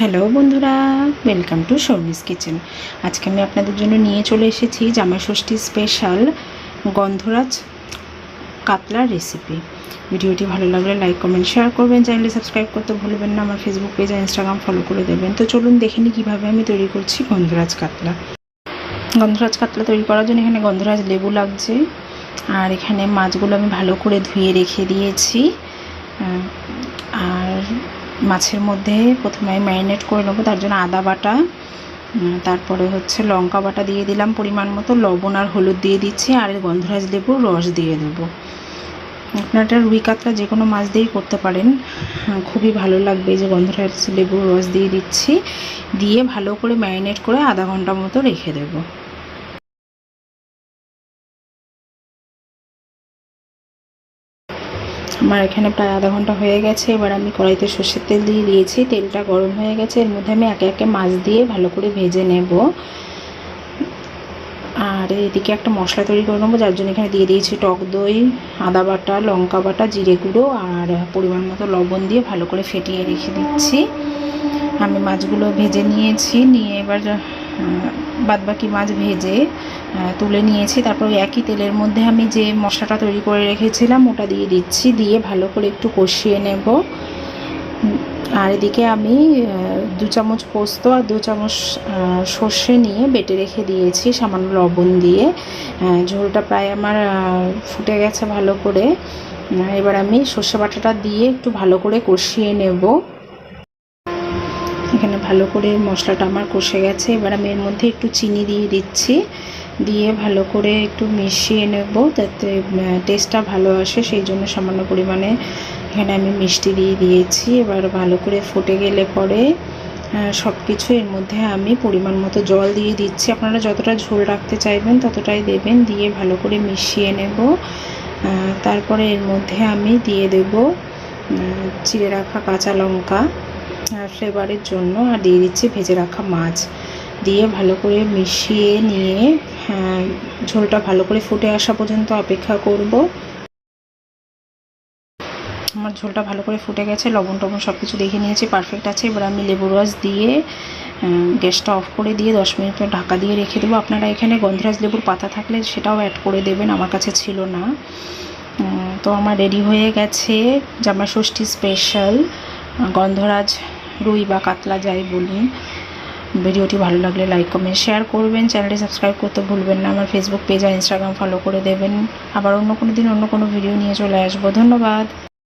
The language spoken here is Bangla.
হ্যালো বন্ধুরা ওয়েলকাম টু শর্মিস কিচেন আজকে আমি আপনাদের জন্য নিয়ে চলে এসেছি জামাই ষষ্ঠী স্পেশাল গন্ধরাজ কাতলার রেসিপি ভিডিওটি ভালো লাগলে লাইক কমেন্ট শেয়ার করবেন। চ্যানেলটি সাবস্ক্রাইব করতে ভুলবেন না, আমার ফেসবুক পেজ আর ইনস্টাগ্রাম ফলো করে দেবেন। তো চলুন দেখে নিই কীভাবে আমি তৈরি করছি গন্ধরাজ কাতলা। গন্ধরাজ কাতলা তৈরি করার জন্য এখানে গন্ধরাজ লেবু লাগছে। আর এখানে মাছগুলো আমি ভালো করে ধুয়ে রেখে দিয়েছি। আর মাছের মধ্যে প্রথমে আমি ম্যারিনেট করে নেব, তার জন্য আদা বাটা তারপরে হচ্ছে লঙ্কা বাটা দিয়ে দিলাম পরিমাণ মতো, লবণ আর হলুদ দিয়ে দিচ্ছি, আর গন্ধরাজ লেবুর রস দিয়ে দেবো। আপনারা রুই কাতলা যে কোনো মাছ দিয়েই করতে পারেন খুবই ভালো লাগবে যে গন্ধরাজ লেবুর রস দিয়ে দিচ্ছি, দিয়ে ভালো করে ম্যারিনেট করে আধা ঘণ্টা মতো রেখে দেবো। আমার এখানে প্রায় আধা ঘণ্টা হয়ে গেছে। এবার আমি কড়াইতে সর্ষের তেল দিয়ে দিয়েছি। তেলটা গরম হয়ে গেছে। এর মধ্যে আমি একে একে মাছ দিয়ে ভালো করে ভেজে নেব। আর এদিকে একটা মশলা তৈরি করে নেব, যার জন্য এখানে দিয়ে দিয়েছি টক দই, আদা বাটা, লঙ্কা বাটা, জিরে গুঁড়ো আর পরিমাণ মতো লবণ দিয়ে ভালো করে ফেটিয়ে রেখে দিচ্ছি। আমি মাছগুলো ভেজে নিয়েছি। নিয়ে এবার বাদ বাকি মাছ ভেজে তুলে নিয়েছি। তারপর একই তেলের মধ্যে আমি যে মশলাটা তৈরি করে রেখেছিলাম, ওটা দিয়ে দিচ্ছি। দিয়ে ভালো করে একটু কষিয়ে নেব। আর এদিকে আমি দু চামচ পোস্ত আর দু চামচ সর্ষে নিয়ে বেটে রেখে দিয়েছি সামান্য লবণ দিয়ে। ঝোলটা প্রায় আমার ফুটে গেছে ভালো করে। এবার আমি সর্ষে বাটাটা দিয়ে একটু ভালো করে কষিয়ে নেব। এখানে ভালো করে মশলাটা আমার কষে গেছে। এবার আমি এর মধ্যে একটু চিনি দিয়ে দিচ্ছি। দিয়ে ভালো করে একটু মিশিয়ে নেব যাতে টেস্টটা ভালো আসে। সেই জন্য সামান্য পরিমাণে এখানে আমি মিষ্টি দিয়ে দিয়েছি। এবার ভালো করে ফুটে গেলে পরে সব কিছু এর মধ্যে আমি পরিমাণ মতো জল দিয়ে দিচ্ছি। আপনারা যতটা ঝোল রাখতে চাইবেন ততটাই দেবেন। দিয়ে ভালো করে মিশিয়ে নেব। তারপরে এর মধ্যে আমি দিয়ে দেব চিড়ে রাখা কাঁচা লঙ্কা। ফ্লেভারের জন্য আর দিয়ে দিচ্ছি ভেজে রাখা মাছ। দিয়ে ভালো করে মিশিয়ে নিয়ে হ্যাঁ, ঝোলটা ভালো করে ফুটে আসা পর্যন্ত অপেক্ষা করব। আমার ঝোলটা ভালো করে ফুটে গেছে লবণ টবণ সব কিছু দেখে নিয়েছি পারফেক্ট আছে। এবার আমি লেবু রস দিয়ে গ্যাসটা অফ করে দিয়ে দশ মিনিট ঢাকা দিয়ে রেখে দেবো। আপনারা এখানে গন্ধরাজ লেবুর পাতা থাকলে সেটাও অ্যাড করে দেবেন আমার কাছে ছিল না। তো আমার রেডি হয়ে গেছে জামা ষষ্ঠী স্পেশাল গন্ধরাজ রুই বা কাতলা যাই বলুন ভিডিওটি ভালো লাগলে লাইক, কমেন্ট, শেয়ার করবেন। চ্যানেলটি সাবস্ক্রাইব করতে ভুলবেন না। আমার ফেসবুক পেজ আর ইনস্টাগ্রাম ফলো করে দেবেন। আবার অন্য কোনো দিন অন্য কোনো ভিডিও নিয়ে চলে আসব। ধন্যবাদ।